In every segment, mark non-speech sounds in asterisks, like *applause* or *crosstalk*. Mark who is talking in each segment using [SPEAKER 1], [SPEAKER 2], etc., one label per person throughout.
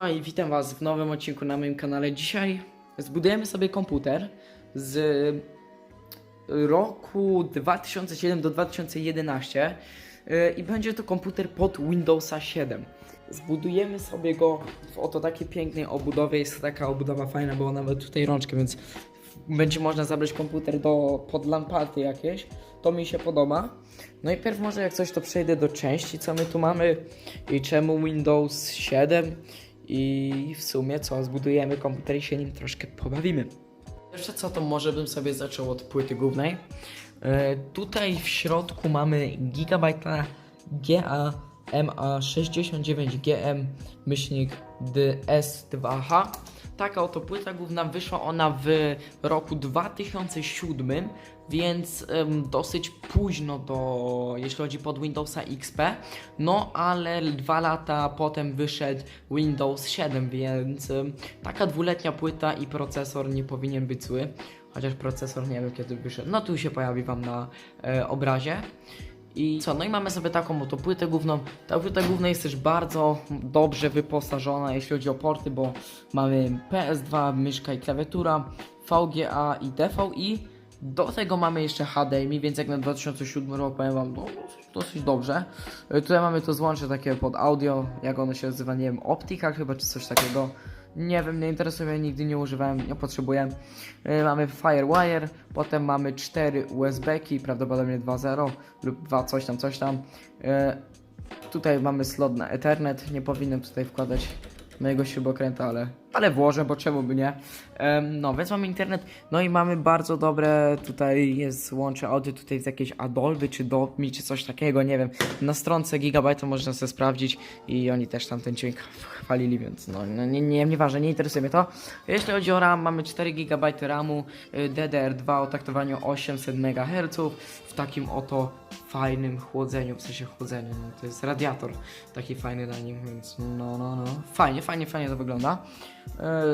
[SPEAKER 1] I witam Was w nowym odcinku na moim kanale. Dzisiaj zbudujemy sobie komputer z roku 2007 do 2011 yy, i będzie to komputer pod Windowsa 7. Zbudujemy sobie go w oto takiej pięknej obudowie. Jest taka obudowa fajna, bo ma tutaj rączkę, więc będzie można zabrać komputer do pod lamparty jakieś. To mi się podoba. No i pierw może jak coś to przejdę do części, co my tu mamy i czemu Windows 7 i w sumie co, zbudujemy komputer i się nim troszkę pobawimy. Jeszcze co, to może bym sobie zaczął od płyty głównej. E, tutaj w środku mamy Gigabyte GA MA69GM myślnik DS2H. Taka oto płyta główna wyszła ona w roku 2007, więc em, dosyć późno do, jeśli chodzi pod Windowsa XP. No ale dwa lata potem wyszedł Windows 7, więc em, taka dwuletnia płyta i procesor nie powinien być zły. Chociaż procesor nie wiem kiedy wyszedł. No tu się pojawi wam na e, obrazie. I co, no i mamy sobie taką oto płytę główną. Ta płyta główna jest też bardzo dobrze wyposażona, jeśli chodzi o porty, bo mamy PS2, myszka i klawiatura, VGA i DVI. Do tego mamy jeszcze HDMI, więc jak na 2007 rok powiem wam, no, dosyć, dobrze. Y, Tutaj mamy to złącze takie pod audio, jak ono się nazywa, nie wiem, Optika chyba, czy coś takiego. Nie wiem, nie interesuje mnie, nigdy nie używałem, nie potrzebuję. Y, Mamy Firewire, potem mamy 4 USB-ki, prawdopodobnie 2.0 lub 2 coś tam, coś tam. Y, Tutaj mamy slot na Ethernet, nie powinienem tutaj wkładać mojego śrubokręta, ale, ale włożę, bo czemu by nie. No, więc mamy internet, no i mamy bardzo dobre, tutaj jest łącze audio, tutaj jest jakieś Adolby, czy Dolby, czy coś takiego, nie wiem. Na stronce Gigabyte można sobie sprawdzić i oni też tam ten dźwięk chwalili, więc no, no nie, nie, nieważne, nie interesuje mnie to. Jeśli chodzi o RAM, mamy 4 GB RAMu, y, DDR2 o taktowaniu 800 MHz w takim oto fajnym chłodzeniu, w sensie chłodzeniu, no, to jest radiator taki fajny na nim, więc no, no, no, fajnie, fajnie, fajnie to wygląda. E,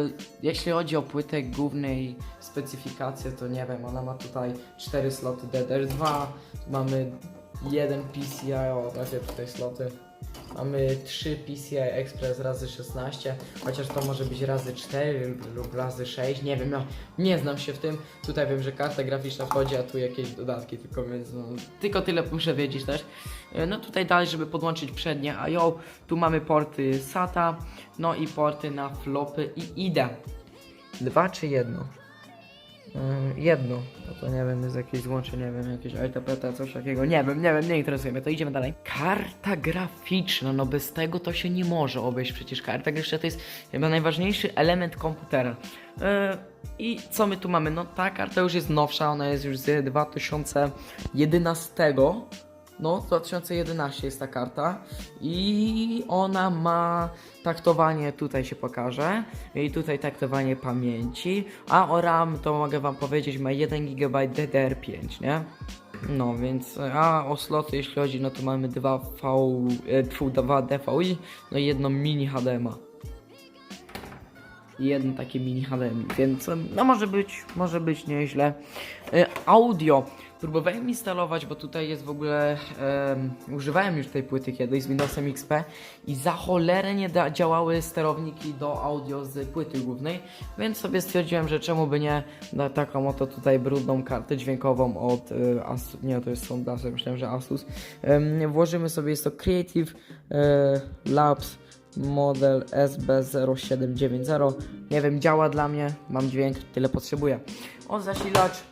[SPEAKER 1] Jeśli chodzi o płytę głównej specyfikację, to nie wiem, ona ma tutaj 4 sloty DDR2, mamy jeden PCI, o takie tutaj sloty. Mamy 3 PCI Express razy 16, chociaż to może być razy 4 lub razy 6, nie wiem, ja nie znam się w tym. Tutaj wiem, że karta graficzna wchodzi, a tu jakieś dodatki tylko, więc no, tylko tyle muszę wiedzieć też. E, No tutaj dalej, żeby podłączyć przednie IO, tu mamy porty SATA, no i porty na flopy i IDE. Dwa czy jedno? Yy, jedno, no to nie wiem, jest jakieś złącze, nie wiem, jakieś LTPT, coś takiego, nie wiem, nie wiem, nie interesuje mnie, to. Idziemy dalej. Karta graficzna, no bez tego to się nie może obejść, przecież karta graficzna. To jest chyba najważniejszy element komputera. Yy, I co my tu mamy? No ta karta już jest nowsza, ona jest już z 2011, no, 2011 jest ta karta i ona ma taktowanie, tutaj się pokaże, i tutaj taktowanie pamięci, a o RAM to mogę wam powiedzieć ma 1 GB DDR5, nie? No więc, a o sloty jeśli chodzi, no to mamy 2 V, e, tfu, 2 DVI, no i jedno mini HDMA. I jedno takie mini HDMI, więc no może być, może być nieźle. E, audio. Próbowałem instalować, bo tutaj jest w ogóle. em, używałem już tej płyty kiedyś z Windowsem XP i za cholerę nie da, działały sterowniki do audio z płyty głównej, więc sobie stwierdziłem, że czemu by nie na taką oto tutaj brudną kartę dźwiękową od e, Asus. Nie, to jest Soundblaster, myślałem, że Asus. Włożymy sobie, jest to Creative e, Labs model SB0790. Nie wiem, działa dla mnie, mam dźwięk, tyle potrzebuję. O zasilacz.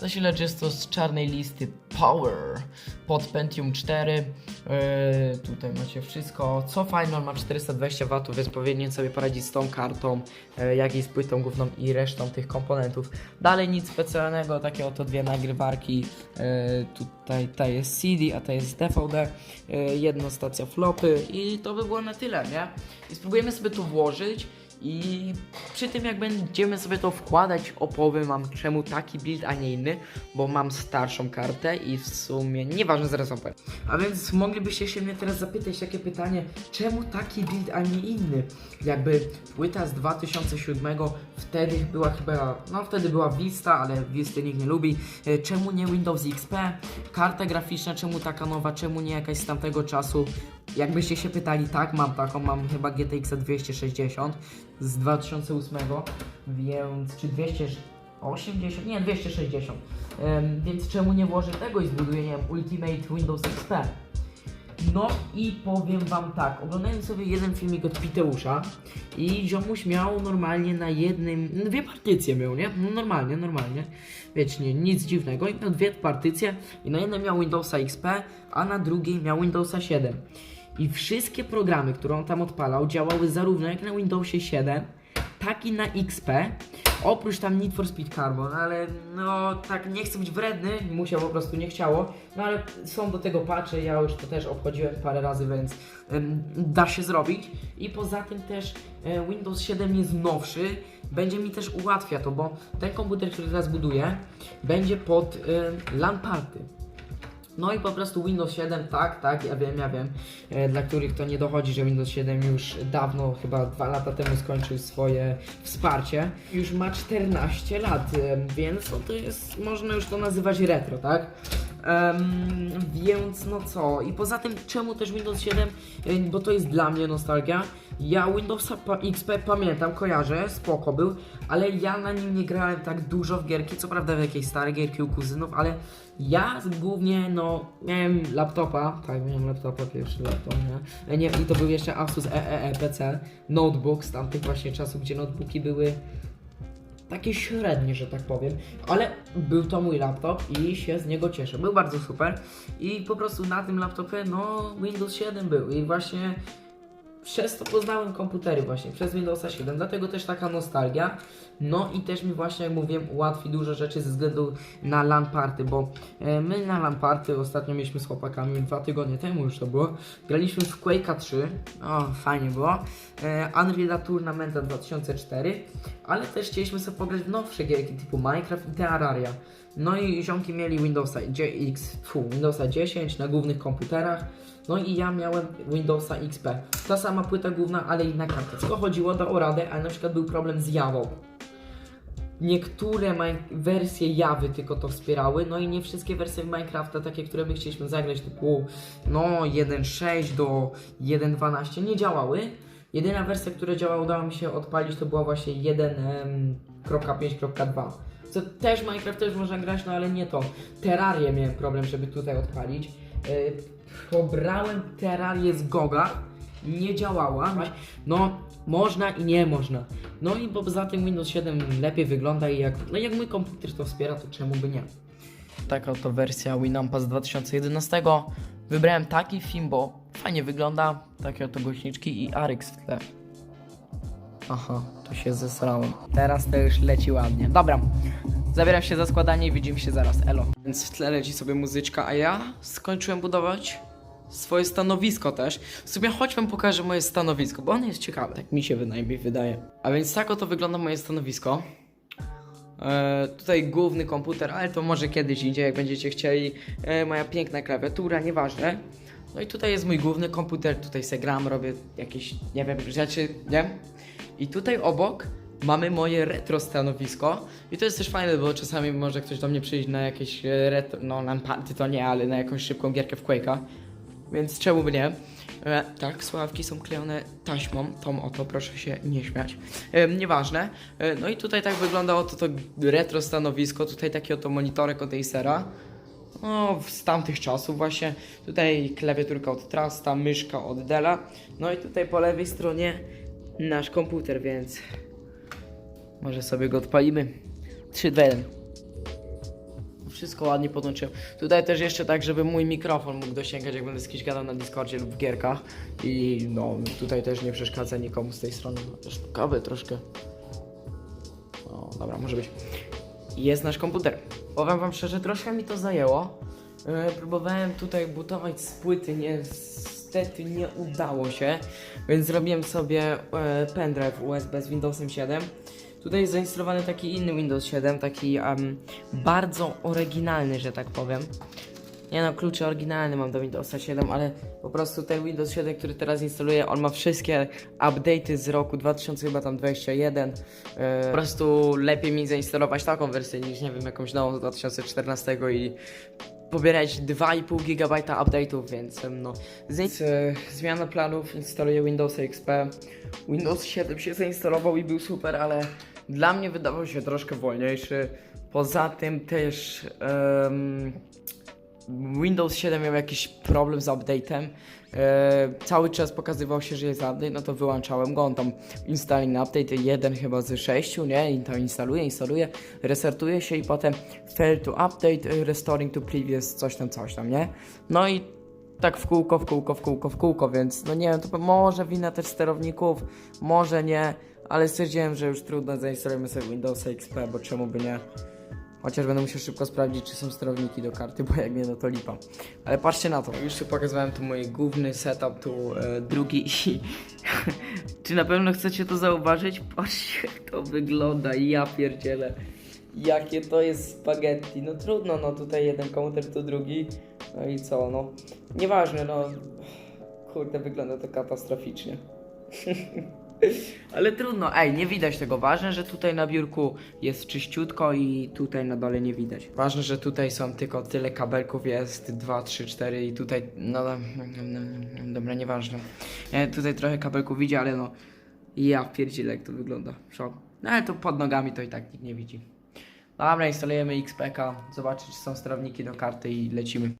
[SPEAKER 1] Zasilacz jest to z czarnej listy Power pod Pentium 4. Yy, tutaj macie wszystko. Co fajne, on ma 420 W, więc powinien sobie poradzić z tą kartą, yy, jak i z płytą główną i resztą tych komponentów. Dalej nic specjalnego, takie oto dwie nagrywarki. Yy, tutaj ta jest CD, a ta jest DVD. Yy, jedna stacja flopy i to by było na tyle, nie? I spróbujemy sobie tu włożyć. I przy tym jak będziemy sobie to wkładać, opowiem wam czemu taki build, a nie inny, bo mam starszą kartę i w sumie nieważne zaraz opowiem. A więc moglibyście się mnie teraz zapytać takie pytanie, czemu taki build, a nie inny? Jakby płyta z 2007 wtedy była chyba, no wtedy była Vista, ale Vista nikt nie lubi. E, Czemu nie Windows XP? Karta graficzna, czemu taka nowa, czemu nie jakaś z tamtego czasu? Jakbyście się pytali, tak, mam taką, mam chyba GTX 260 z 2008, więc, czy 280, nie, 260, Em, więc czemu nie włożę tego i zbuduję, nie wiem, Ultimate Windows XP. No i powiem wam tak, oglądałem sobie jeden filmik od Piteusza i ziomuś miał normalnie na jednym, no dwie partycje miał, nie? No normalnie, normalnie, wiecie, nie, nic dziwnego i miał dwie partycje i na jednej miał Windowsa XP, a na drugiej miał Windowsa 7. I wszystkie programy, które on tam odpalał, działały zarówno jak na Windowsie 7, tak i na XP. Oprócz tam Need for Speed Carbon, ale no tak nie chcę być wredny, musiał po prostu nie chciało. No ale są do tego patche, ja już to też obchodziłem parę razy, więc da się zrobić. I poza tym też e, Windows 7 jest nowszy, będzie mi też ułatwia to, bo ten komputer, który teraz buduję, będzie pod y, LAN party. No i po prostu Windows 7, tak, tak, ja wiem, ja wiem. E, dla których to nie dochodzi, że Windows 7 już dawno, chyba dwa lata temu skończył swoje wsparcie. Już ma 14 lat, e, więc no to jest, można już to nazywać retro, tak? Em, więc no co, i poza tym czemu też Windows 7, E, bo to jest dla mnie nostalgia. Ja Windowsa pa- XP pamiętam, kojarzę, spoko był, ale ja na nim nie grałem tak dużo w gierki, co prawda w jakieś stare gierki u kuzynów, ale ja głównie, no, miałem laptopa, tak, miałem laptopa, pierwszy laptop, nie? E, nie I to był jeszcze Asus EEE PC, notebook z tamtych właśnie czasów, gdzie notebooki były takie średnie, że tak powiem, ale był to mój laptop i się z niego cieszę. Był bardzo super. I po prostu na tym laptopie, no, Windows 7 był. I właśnie przez to poznałem komputery właśnie, przez Windowsa 7, dlatego też taka nostalgia. No i też mi właśnie, jak mówiłem, ułatwi dużo rzeczy ze względu na LAN party, bo e, my na LAN party ostatnio mieliśmy z chłopakami, dwa tygodnie temu już to było, graliśmy w Quake'a 3, o fajnie było, e, Unreal Tournamenta 2004, ale też chcieliśmy sobie pograć w nowsze gierki typu Minecraft i Terraria. No i ziomki mieli Windowsa GX, fu, Windowsa 10 na głównych komputerach, no i ja miałem Windowsa XP. Ta sama płyta główna, ale inna karta. Tylko chodziło o radę, ale na przykład był problem z Jawą. Niektóre wersje Jawy tylko to wspierały, no i nie wszystkie wersje Minecrafta, takie, które my chcieliśmy zagrać, typu no 1.6 do 1.12 nie działały. Jedyna wersja, która działała, udało mi się odpalić, to była właśnie 1.5.2. Co też Minecraft też można grać, no ale nie to. Terrarię miałem problem, żeby tutaj odpalić. Pobrałem Terrarię z Goga, nie działała. No, można i nie można. No i poza tym Windows 7 lepiej wygląda i jak, no jak mój komputer to wspiera, to czemu by nie? Taka oto wersja Winampa z 2011. Wybrałem taki film, bo fajnie wygląda, takie oto głośniczki i Aryx w tle. Aha, tu się zesrałem. Teraz to już leci ładnie. Dobra, zabieram się za składanie i widzimy się zaraz. Elo. Więc w tle leci sobie muzyczka, a ja skończyłem budować swoje stanowisko też. W sumie chodź wam pokażę moje stanowisko, bo ono jest ciekawe. Tak mi się wydaje. A więc tak oto wygląda moje stanowisko. E, tutaj główny komputer, ale to może kiedyś idzie, jak będziecie chcieli. E, moja piękna klawiatura, nieważne. No i tutaj jest mój główny komputer, tutaj se gram, robię jakieś, nie wiem, rzeczy, nie? I tutaj obok mamy moje retro stanowisko. I to jest też fajne, bo czasami może ktoś do mnie przyjść na jakieś e, retro, no na party to nie, ale na jakąś szybką gierkę w Quake'a. Więc czemu by nie? E, tak, sławki są klejone taśmą, tą oto, proszę się nie śmiać. E, nieważne. E, no i tutaj tak wygląda oto to retro stanowisko, tutaj taki oto monitorek od Acera. No, z tamtych czasów właśnie. Tutaj klawiaturka od Trasta, myszka od Della. No i tutaj po lewej stronie nasz komputer, więc może sobie go odpalimy. 3, 2, 1. Wszystko ładnie podłączyłem. Tutaj też jeszcze tak, żeby mój mikrofon mógł dosięgać, jak będę z kimś gadał na Discordzie lub w gierkach. I no, tutaj też nie przeszkadza nikomu z tej strony. Też kawy troszkę. O, dobra, może być. Jest nasz komputer. Powiem wam szczerze, troszkę mi to zajęło. E, próbowałem tutaj butować z płyty, niestety nie udało się. Więc zrobiłem sobie e, pendrive USB z Windowsem 7. Tutaj jest zainstalowany taki inny Windows 7, taki em, bardzo oryginalny, że tak powiem. Nie no, klucze oryginalne mam do Windowsa 7, ale po prostu ten Windows 7, który teraz instaluję, on ma wszystkie update'y z roku 2021. E, po prostu lepiej mi zainstalować taką wersję niż, nie wiem, jakąś nową z 2014 i pobierać 2,5 GB update'ów, więc no. Z, e, zmiana planów, instaluję Windows XP. Windows 7 się zainstalował i był super, ale dla mnie wydawał się troszkę wolniejszy. Poza tym też em, Windows 7 miał jakiś problem z update'em. E, cały czas pokazywał się, że jest update, no to wyłączałem go. On tam installing update 1 chyba z 6, nie? I to instaluje, instaluje, resetuje się i potem fail to update, e, restoring to previous, coś tam, coś tam, nie? No i tak w kółko, w kółko, w kółko, w kółko, więc no nie wiem, to może wina też sterowników, może nie, ale stwierdziłem, że już trudno, zainstalujemy sobie Windowsa XP, bo czemu by nie? Chociaż będę musiał szybko sprawdzić, czy są sterowniki do karty, bo jak nie, no to lipa. Ale patrzcie na to. Już tu pokazywałem tu mój główny setup, tu e, drugi i... *laughs* czy na pewno chcecie to zauważyć? Patrzcie, jak to wygląda, ja pierdzielę. Jakie to jest spaghetti. No trudno, no tutaj jeden komputer, tu drugi. No i co, no. Nieważne, no. Kurde, wygląda to katastroficznie. *laughs* Ale trudno, ej, nie widać tego. Ważne, że tutaj na biurku jest czyściutko i tutaj na dole nie widać. Ważne, że tutaj są tylko tyle kabelków, jest 2, 3, 4 i tutaj, no, no, no, no dobra, nieważne. E, tutaj trochę kabelków widzi, ale no, ja pierdzielę jak to wygląda. Szok. No ale to pod nogami to i tak nikt nie widzi. Dobra, instalujemy XPK, zobaczyć czy są sterowniki do karty i lecimy.